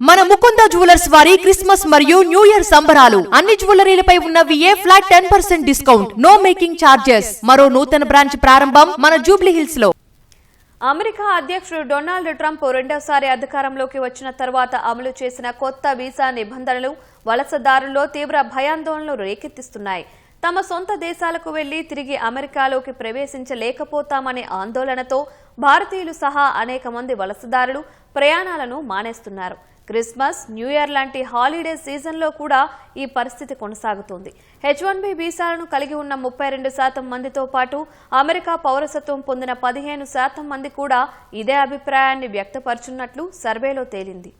మన ముకుంద జ్యువెలర్స్ వారి క్రిస్మస్ మరియు న్యూ ఇయర్ సంబరాలు. అన్ని జ్యువెలరీలపై ఉన్న VA flat ten percent discount. No making charges. మరో నూతన బ్రాంచ్ ప్రారంభం మన జూబ్లీ హిల్స్లో అమెరికా అధ్యక్షుడు డొనాల్డ్ ట్రంప్ రెండోసారి అధికారంలోకి వచ్చిన తర్వాత అమలు చేసిన కొత్త వీసా నిబంధనలు వలసదారుల్లో తీవ్ర భయాందోళనలు రేకెత్తిస్తున్నాయి. తమ సొంత దేశాలకు వెళ్ళి తిరిగి అమెరికాలోకి ప్రవేశించలేకపోతామనే ఆందోళనతో భారతీయులు సహా అనేక మంది వలసదారులు ప్రయాణాలను మానేస్తున్నారు. క్రిస్మస్ న్యూ ఇయర్ లాంటి హాలిడే సీజన్లో కూడా ఈ పరిస్థితి కొనసాగుతోంది. హెచ్ వన్ బి వీసాలను కలిగి ఉన్న ముప్పై రెండు శాతం మందితో పాటు అమెరికా పౌరసత్వం పొందిన పదిహేను శాతం మంది కూడా ఇదే అభిప్రాయాన్ని వ్యక్తపరుచున్నట్లు సర్వేలో తేలింది.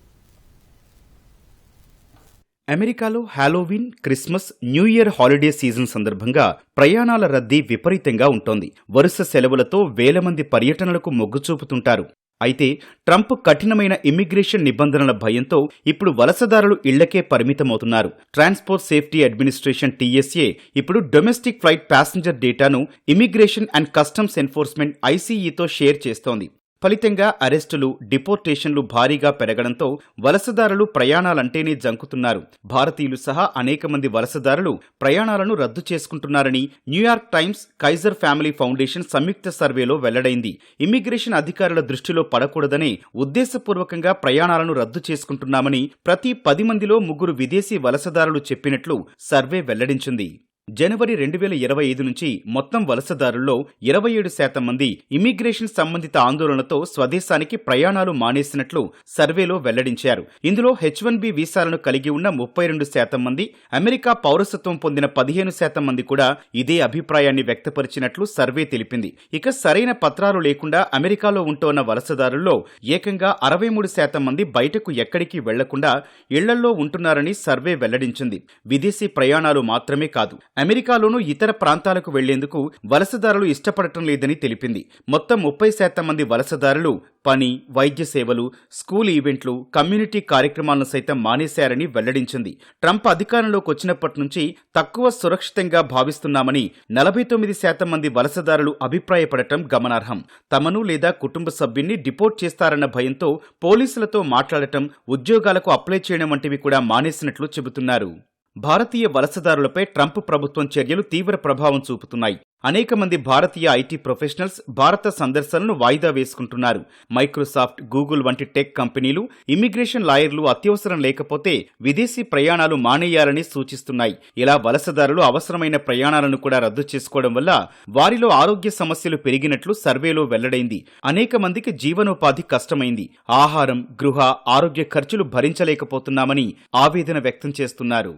అమెరికాలో Halloween Christmas new year holiday season సందర్భంగా ప్రయాణాల రద్దీ విపరీతంగా ఉంటోంది. వరుస సెలవులతో వేల మంది పర్యటనలకు మొగ్గు చూపుతుంటారు. అయితే ట్రంప్ కఠినమైన ఇమ్మిగ్రేషన్ నిబంధనల భయంతో ఇప్పుడు వలసదారులు ఇళ్ళకే పరిమితమవుతున్నారు. ట్రాన్స్పోర్ట్ సేఫ్టీ అడ్మినిస్ట్రేషన్ టీఎస్ఏ ఇప్పుడు డొమెస్టిక్ ఫ్లైట్ ప్యాసింజర్ డేటాను ఇమిగ్రేషన్ అండ్ కస్టమ్స్ ఎన్ఫోర్స్మెంట్ ఐసీఈతో షేర్ చేస్తోంది. ఫలితంగా అరెస్టులు డిపోర్టేషన్లు భారీగా పెరగడంతో వలసదారులు ప్రయాణాలంటేనే జంకుతున్నారు. భారతీయులు సహా అనేక మంది వలసదారులు ప్రయాణాలను రద్దు చేసుకుంటున్నారని New York Times Kaiser family foundation సంయుక్త సర్వేలో వెల్లడైంది. ఇమ్మిగ్రేషన్ అధికారుల దృష్టిలో పడకూడదనే ఉద్దేశపూర్వకంగా ప్రయాణాలను రద్దు చేసుకుంటున్నామని ప్రతి పది మందిలో ముగ్గురు విదేశీ వలసదారులు చెప్పినట్లు సర్వే వెల్లడించింది. జనవరి రెండు వేల ఇరవై ఐదు నుంచి మొత్తం వలసదారుల్లో ఇరవై ఏడు శాతం మంది ఇమిగ్రేషన్ సంబంధిత ఆందోళనతో స్వదేశానికి ప్రయాణాలు మానేసినట్లు సర్వేలో వెల్లడించారు. ఇందులో హెచ్ వన్ బి వీసాలను కలిగి ఉన్న ముప్పై రెండు శాతం మంది అమెరికా పౌరసత్వం పొందిన పదిహేను శాతం మంది కూడా ఇదే అభిప్రాయాన్ని వ్యక్తపరిచినట్లు సర్వే తెలిపింది. ఇక సరైన పత్రాలు లేకుండా అమెరికాలో ఉంటోన్న వలసదారుల్లో ఏకంగా అరవై మూడు శాతం మంది బయటకు ఎక్కడికి వెళ్ళకుండా ఇళ్ళల్లో ఉంటున్నారని సర్వే వెల్లడించింది. విదేశీ ప్రయాణాలు మాత్రమే కాదు అమెరికాలోనూ ఇతర ప్రాంతాలకు వెళ్ళేందుకు వలసదారులు ఇష్టపడటం లేదని తెలిపింది. మొత్తం ముప్పై శాతం మంది వలసదారులు పని వైద్య సేవలు స్కూల్ ఈవెంట్లు కమ్యూనిటీ కార్యక్రమాలను సైతం మానేశారని వెల్లడించింది. ట్రంప్ అధికారంలోకి వచ్చినప్పటి నుంచి తక్కువ సురక్షితంగా భావిస్తున్నామని నలభై తొమ్మిది శాతం మంది వలసదారులు అభిప్రాయపడటం గమనార్హం. తమను లేదా కుటుంబ సభ్యున్ని డిపోర్ట్ చేస్తారన్న భయంతో పోలీసులతో మాట్లాడటం ఉద్యోగాలకు అప్లై చేయడం వంటివి కూడా మానేసినట్లు చెబుతున్నారు. భారతీయ వలసదారులపై ట్రంప్ ప్రభుత్వం చర్యలు తీవ్ర ప్రభావం చూపుతున్నాయి. అనేక మంది భారతీయ ఐటీ ప్రొఫెషనల్స్ భారత సందర్శనను వాయిదా వేసుకుంటున్నారు. మైక్రోసాఫ్ట్ గూగుల్ వంటి టెక్ కంపెనీలు ఇమ్మిగ్రేషన్ లాయర్లు అత్యవసరం లేకపోతే విదేశీ ప్రయాణాలు మానేయాలని సూచిస్తున్నాయి. ఇలా వలసదారులు అవసరమైన ప్రయాణాలను కూడా రద్దు చేసుకోవడం వల్ల వారిలో ఆరోగ్య సమస్యలు పెరిగినట్లు సర్వేలో వెల్లడైంది. అనేక మందికి జీవనోపాధి కష్టమైంది. ఆహారం గృహ ఆరోగ్య ఖర్చులు భరించలేకపోతున్నామని ఆవేదన వ్యక్తం చేస్తున్నారు.